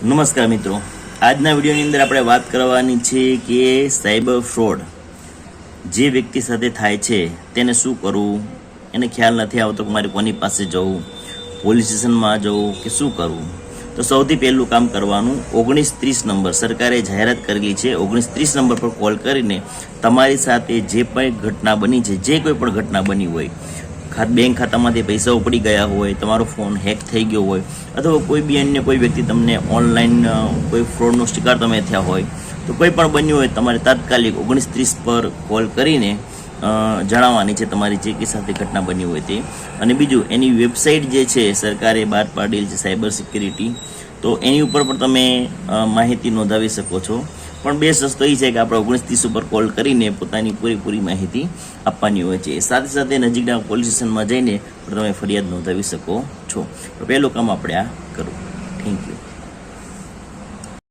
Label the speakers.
Speaker 1: નમસ્કાર મિત્રો. આજના વિડીયોની અંદર આપણે વાત કરવાની છે કે સાયબર ફ્રોડ જે વ્યક્તિ સાથે થાય છે, તેને શું કરવું? એને ખ્યાલ નથી આવતો કે મારે કોની પાસે જવું? પોલીસ સ્ટેશનમાં જવું કે શું કરવું? તો સૌથી પહેલું કામ કરવાનું, ઓગણીસ ત્રીસ નંબર સરકારે જાહેરાત કરેલી છે. ઓગણીસ ત્રીસ નંબર પર કોલ કરીને તમારી સાથે જે પણ ઘટના બની છે, જે કોઈ પણ ઘટના બની હોય બેંક ખાતામાંથી પૈસા ઉપડી ગયા હોય, તમારો ફોન હેક થઈ ગયો હોય, અથવા કોઈ બી અન્ય કોઈ વ્યક્તિ તમને ઓનલાઈન કોઈ ફ્રોડનો શિકાર તમે થયા હોય, તો કોઈ પણ બન્યું હોય, તમારે તાત્કાલિક ઓગણીસ ત્રીસ પર કોલ કરીને જણાવવાની છે તમારી જે કે સાથે ઘટના બની હોય તે. અને બીજું, એની વેબસાઇટ જે છે, સરકારે બહાર પાડેલ છે સાયબર સિક્યુરિટી, તો એની ઉપર પણ તમે માહિતી નોંધાવી શકો છો. પણ બેસ્ટ રસ્તો એ છે કે આપણે ઓગણીસ ત્રીસ ઉપર કોલ કરીને પોતાની પૂરેપૂરી માહિતી આપવાની હોય છે. સાથે સાથે નજીકના પોલીસ સ્ટેશનમાં જઈને તમે ફરિયાદ નોંધાવી શકો છો. પહેલું કામ આપણે આ કરવું. Thank you